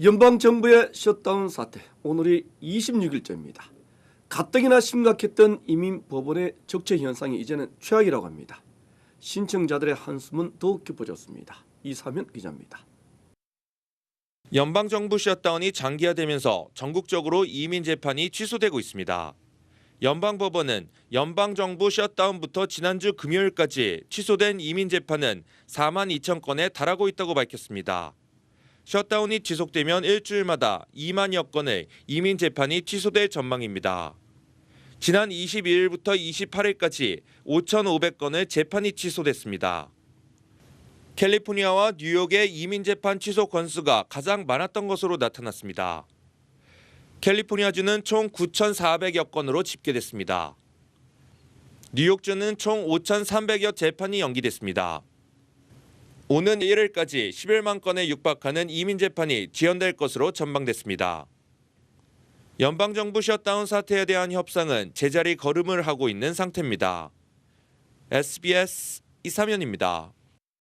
연방 정부의 셧다운 사태 오늘이 26일째입니다. 가뜩이나 심각했던 이민 법원의 적체 현상이 이제는 최악이라고 합니다. 신청자들의 한숨은 더욱 깊어졌습니다. 이사면 기자입니다. 연방정부 셧다운이 장기화되면서 전국적으로 이민 재판이 취소되고 있습니다. 연방법원은 연방정부 셧다운부터 지난주 금요일까지 취소된 이민 재판은 4만 2천 건에 달하고 있다고 밝혔습니다. 셧다운이 지속되면 일주일마다 2만여 건의 이민 재판이 취소될 전망입니다. 지난 22일부터 28일까지 5,500건의 재판이 취소됐습니다. 캘리포니아와 뉴욕의 이민 재판 취소 건수가 가장 많았던 것으로 나타났습니다. 캘리포니아주는 총 9,400여 건으로 집계됐습니다. 뉴욕주는 총 5,300여 재판이 연기됐습니다. 오는 1일까지 11만 건에 육박하는 이민 재판이 지연될 것으로 전망됐습니다. 연방정부 셧다운 사태에 대한 협상은 제자리 걸음을 하고 있는 상태입니다. SBS 이사면입니다.